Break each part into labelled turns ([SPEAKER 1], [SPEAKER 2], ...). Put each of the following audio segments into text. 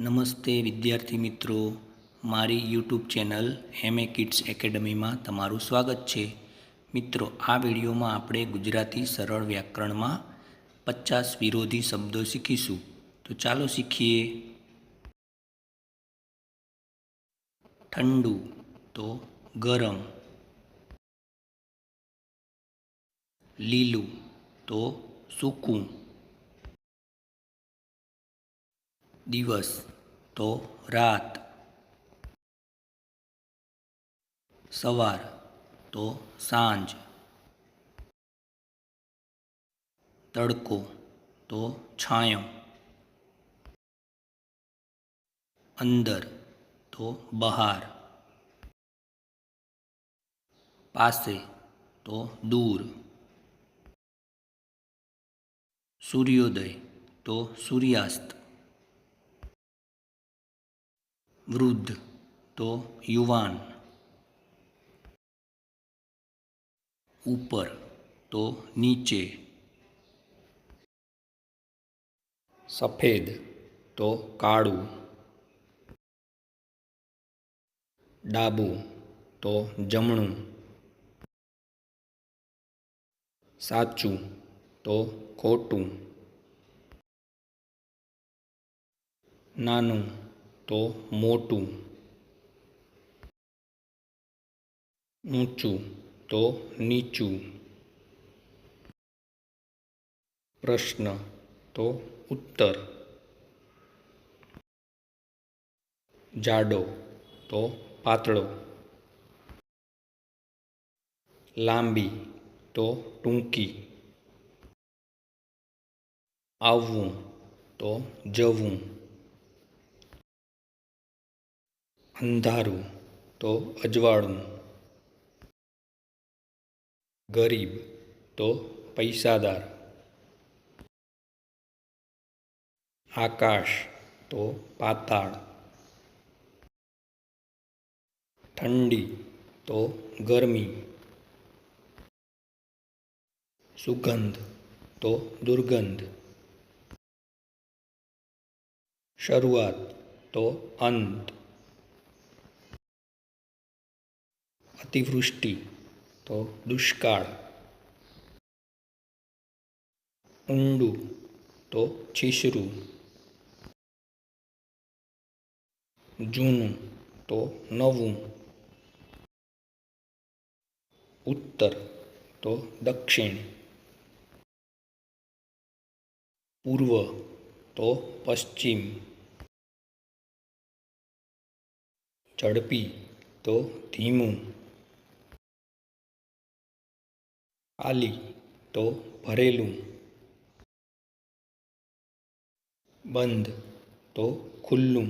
[SPEAKER 1] નમસ્તે વિદ્યાર્થી મિત્રો. મારી YouTube channel M A kids એકેડમીમાં તમારું સ્વાગત છે. મિત્રો, આ વિડીયોમાં આપણે ગુજરાતી સરળ વ્યાકરણમાં પચાસ વિરોધી શબ્દો શીખીશું. તો ચાલો શીખીએ. ઠંડુ, તો ગરમ. લીલું, તો સૂકું. દિવસ તો રાત સવાર તો સાંજ તડકો તો છાંયો અંદર તો બહાર પાસે તો દૂર સૂર્યોદય તો સૂર્યાસ્ત વૃદ્ધ, તો યુવાન. ઉપર, તો નીચે. સફેદ, તો કાળું. ડાબું, તો જમણું. સાચું, તો ખોટું. નાનું તો મોટું. ઊંચું તો નીચું. પ્રશ્ન તો ઉત્તર. જાડો તો પાતળો. લાંબી તો ટૂંકી. આવવું તો જવું. અંધારું તો અજવાળું. ગરીબ તો પૈસાદાર. આકાશ તો પાતાળ. ઠંડી તો ગરમી. સુગંધ તો દુર્ગંધ. શરૂઆત તો અંત. અતિવૃષ્ટિ, તો દુષ્કાળ. ઊંડું, તો છીછરું જૂનું, તો નવું. ઉત્તર, તો દક્ષિણ. પૂર્વ, તો પશ્ચિમ. ઝડપી, તો ધીમું. ખાલી તો ભરેલું બંધ તો ખુલ્લું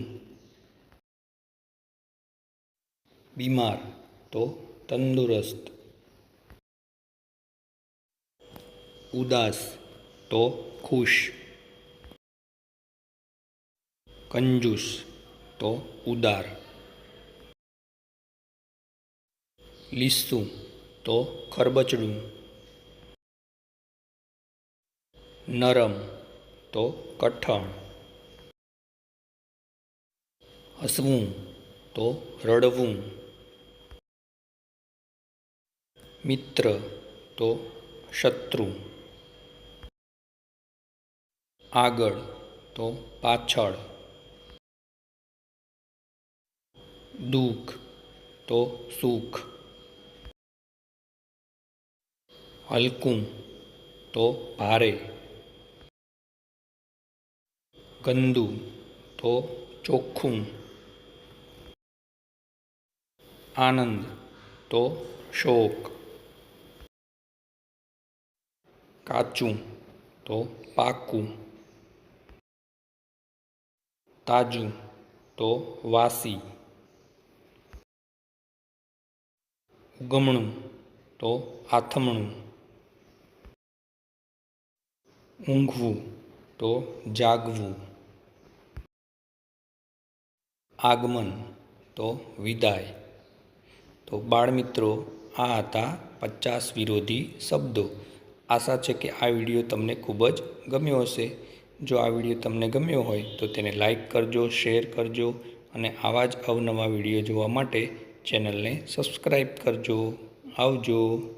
[SPEAKER 1] બીમાર તો તંદુરસ્ત ઉદાસ તો ખુશ કંજૂસ તો ઉદાર લીસું તો ખરબચડું નરમ તો કઠણ. હસવું તો રડવું. મિત્ર તો શત્રુ. આગળ તો પાછળ. દુઃખ તો સુખ. હલકું તો ભારે. ગંદુ તો ચોખ્ખું. આનંદ, તો શોક. કાચું, તો પાકું. તાજું, તો વાસી. ઉગમણું, તો આથમણું. ઊંઘવું, તો જાગવું. આગમન તો વિદાય. તો બાળમિત્રો, આ હતા પચાસ વિરોધી શબ્દો. આશા છે કે આ વીડિયો તમને ખૂબ જ ગમ્યો હશે. જો આ વીડિયો તમને ગમ્યો હોય તો તેને લાઈક કરજો, શેર કરજો અને આવા જ અવનવા વીડિયો જોવા માટે ચેનલને સબસ્ક્રાઈબ કરજો. આવજો.